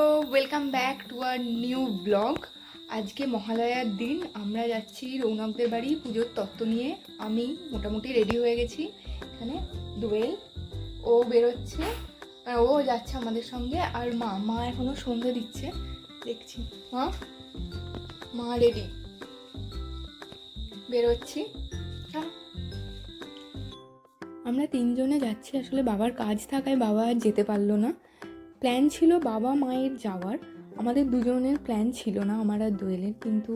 তো welcome back to our new blog আজকে মহালয়ার দিন, আমরা যাচ্ছি রৌনকদের বাড়ি পুজোর তত্ত্ব নিয়ে। আমি মোটামুটি রেডি হয়ে গেছি। এখানে দোয়েল, ও বেরোচ্ছে। ও যাচ্ছে আমাদের সঙ্গে। আর মা মা এখনও সন্ধে দিচ্ছে। দেখছি, মা মা রেডি বেরোচ্ছি। আমরা তিনজনে যাচ্ছি। আসলে বাবার কাজ থাকায় বাবা যেতে পারল না। প্ল্যান ছিল বাবা মায়ের যাওয়ার। আমাদের দুজনের প্ল্যান ছিল না আমার আর দোয়েলের, কিন্তু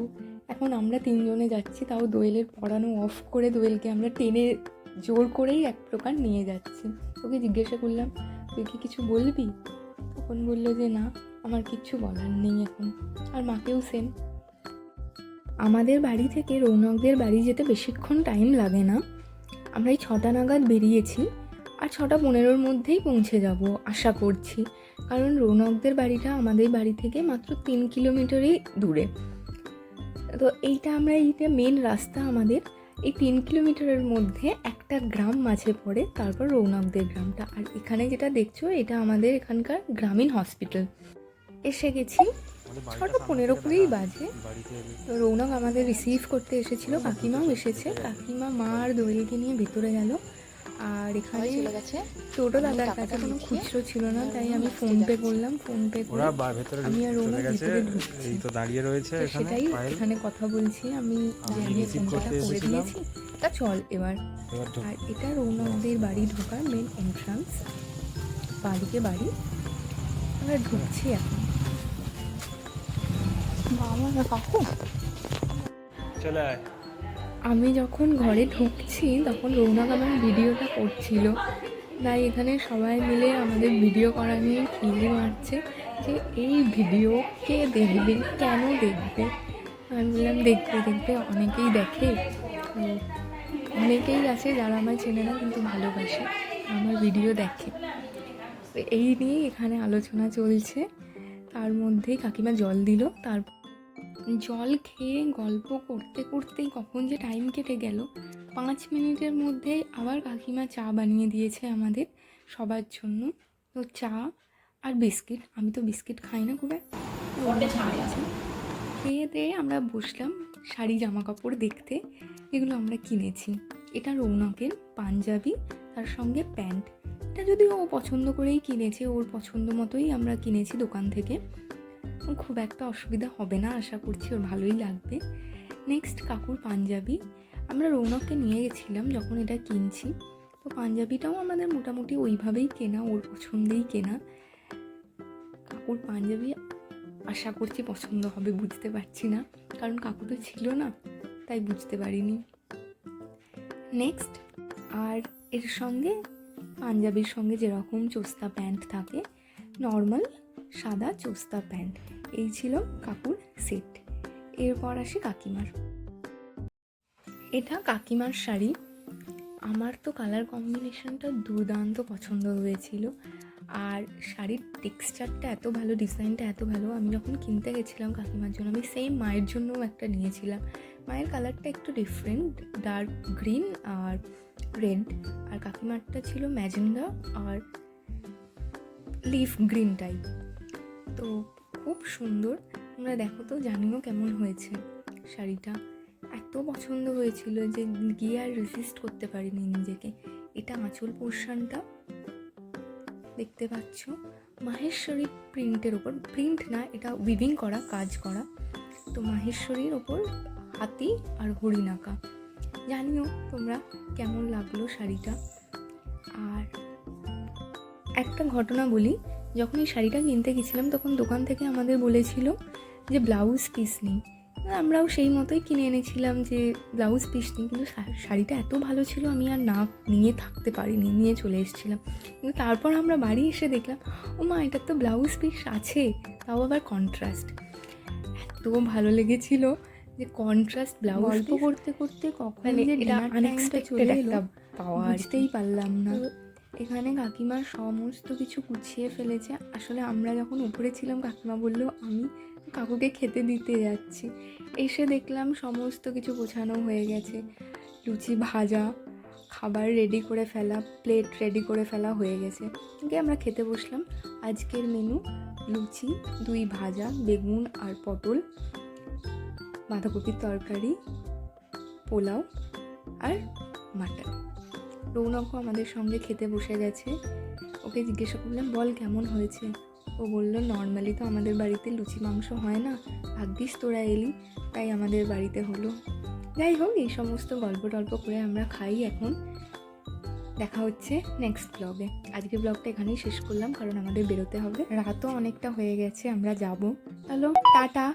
এখন আমরা তিনজনে যাচ্ছি, তাও দোয়েলের পড়ানো অফ করে দোয়েলকে আমরা টেনে জোর করেই এক প্রকার নিয়ে যাচ্ছি। ওকে জিজ্ঞাসা করলাম, তুই কি কিছু বলবি? তখন বলল যে, না, আমার কিচ্ছু বলার নেই এখন। আর মাকেও সেম আমাদের বাড়ি থেকে রৌনকদের বাড়ি যেতে বেশিক্ষণ টাইম লাগে না। আমরা এই ছটা নাগাদ বেরিয়েছি, আর ছটা পনেরোর মধ্যেই পৌঁছে যাব, আশা করছি। কারণ রৌনকদের বাড়িটা আমাদের বাড়ি থেকে মাত্র তিন কিলোমিটারই দূরে। তো এইটা আমরা এইটা মেন রাস্তা আমাদের। এই তিন কিলোমিটারের মধ্যে একটা গ্রাম মাঝে পড়ে, তারপর রৌনকদের গ্রামটা। আর এখানে যেটা দেখছ, এটা আমাদের এখানকার গ্রামীণ হসপিটাল। এসে গেছি, ছটা পনেরো কুড়িই বাজে। তো রৌনক আমাদের রিসিভ করতে এসেছিল, কাকিমাও এসেছে। কাকিমা মা আর দোয়েলকে নিয়ে ভেতরে গেল। আর এখানে চলে গেছে। ছোটো দাদার কাছে কোনো খুচরো ছিল না তাই আমি ফোন পে করলাম ফোন পে করে আমি আর চলে রৌনক ভিতরে ঢুকছি। এই তো দাঁড়িয়ে রয়েছে এখানে সেটাই এখানে কথা বলছি আমি আমি জানিয়ে ফোনটা করে দিয়েছি। তা চল এবার। এবার আর এটা রৌনকদের বাড়ি ঢোকার মেন এন্ট্রান্স বাড়িকে বাড়ি। আমরা ঢুকছি এখন। বাবা কাকু চলে আয়। আমি যখন ঘরে ঢুকছি, তখন রৌনক আমার ভিডিওটা করছিল। তাই এখানে সবাই মিলে আমাদের ভিডিও করা নিয়ে খিল্লি মারছে যে, এই ভিডিও কে দেখবে? কেন দেখবে? আমি বললাম দেখবে দেখবে অনেকেই দেখে। অনেকেই আছে যারা আমার চেনে না কিন্তু ভালোবাসে, আমার ভিডিও দেখে। এই নিয়ে এখানে আলোচনা চলছে। তার মধ্যেই কাকিমা জল দিল তার জল খেয়ে গল্প করতে করতেই কখন যে টাইম কেটে গেল পাঁচ মিনিটের মধ্যেই আবার কাকিমা চা বানিয়ে দিয়েছে আমাদের সবার জন্য। তো চা আর বিস্কিট আমি তো বিস্কিট খাই না খুব। খেয়ে দিয়ে আমরা বসলাম শাড়ি জামা কাপড় দেখতে। এগুলো আমরা কিনেছি। এটা রৌনকের পাঞ্জাবি তার সঙ্গে প্যান্ট। এটা যদি ও পছন্দ করেই কিনেছে ওর পছন্দ মতোই আমরা কিনেছি দোকান থেকে। খুব একটা অসুবিধা হবে না, আশা করছি ওর ভালোই লাগবে। নেক্সট কাকুর পাঞ্জাবি। আমরা রৌনককে নিয়ে গেছিলাম যখন এটা কিনছি। তো পাঞ্জাবিটাও আমাদের মোটামুটি ওইভাবেই কেনা, ওর পছন্দেই কেনা। কাকুর পাঞ্জাবি আশা করছি পছন্দ হবে, বুঝতে পারছি না। কারণ কাকু তো ছিল না, তাই বুঝতে পারিনি। নেক্সট আর এর সঙ্গে, পাঞ্জাবির সঙ্গে যেরকম চোস্তা প্যান্ট থাকে নর্মাল সাদা চোস্তা প্যান্ট। এই ছিল কাকুর সেট। এরপর আসি কাকিমার। এটা কাকিমার শাড়ি। আমার তো কালার কম্বিনেশনটা দুর্দান্ত পছন্দ হয়েছিল। আর শাড়ির টেক্সচারটা এত ভালো, ডিজাইনটা এত ভালো, আমি যখন কিনতে গেছিলাম কাকিমার জন্য, আমি সেম মায়ের জন্যও একটা নিয়েছিলাম। মায়ের কালারটা একটু ডিফারেন্ট ডার্ক গ্রিন আর রেড আর কাকিমারটা ছিল ম্যাজেন্ডা আর লিফ গ্রিন টাইপ তো খুব সুন্দর। তোমরা দেখো তো, জানিও কেমন হয়েছে। শাড়িটা এত পছন্দ হয়েছিল যে গিয়ে আর রেজিস্ট করতে পারিনি নিজেকে। এটা আঁচল পোর্শনটা দেখতে পাচ্ছ। মাহেশ্বরী প্রিন্টের ওপর প্রিন্ট না, এটা উইভিং করা, কাজ করা। তো মাহেশ্বরীর ওপর হাতি আর হরিণাকা। জানিও তোমরা কেমন লাগল শাড়িটা। আর একটা ঘটনা বলি যখন এই শাড়িটা কিনতে গেছিলাম তখন দোকান থেকে আমাদের বলেছিল যে ব্লাউজ পিস নেই। আমরাও সেই মতোই কিনে এনেছিলাম যে ব্লাউজ পিস নেই কিন্তু শাড়িটা এত ভালো ছিল আমি আর না নিয়ে থাকতে পারিনি নিয়ে চলে এসেছিলাম। কিন্তু তারপর আমরা বাড়ি এসে দেখলাম ও মা এটার তো ব্লাউজ পিস আছে তাও আবার কন্ট্রাস্ট এত ভালো লেগেছিল যে কন্ট্রাস্ট ব্লাউজ করতে করতে কখন মানে যে আনএক্সপেক্টেড একটা একটা পাওয়া। বুঝতেই পারলাম না। এখানে কাকিমা সমস্ত কিছু গুছিয়ে ফেলেছে। আসলে আমরা যখন উপরে ছিলাম, কাকিমা বলল, আমি কাকুকে খেতে দিতে যাচ্ছি। এসে দেখলাম সমস্ত কিছু গোছানো হয়ে গেছে। লুচি ভাজা, খাবার রেডি করে ফেলা প্লেট রেডি করে ফেলা হয়ে গেছে। গিয়ে আমরা খেতে বসলাম। আজকের মেনু লুচি, দুই ভাজা, বেগুন আর পটল, বাঁধাকপির তরকারি, পোলাও আর মাটন। রৌনকও আমাদের সঙ্গে খেতে বসে গেছে। ওকে জিজ্ঞাসা করলাম, বল, কেমন হয়েছে? ও বলল, নর্মালি তো আমাদের বাড়িতে লুচি, মাংস হয় না। ভাগ্যিস তোরা এলি, তাই আমাদের বাড়িতে হলো। যাই হোক, এই সমস্ত গল্প টল্প করে আমরা খাই এখন। দেখা হচ্ছে নেক্সট ব্লগে আজকে ব্লগটা এখানেই শেষ করলাম, কারণ আমাদের বেরোতে হবে। রাতও অনেকটা হয়ে গেছে, আমরা যাব। Hello tata!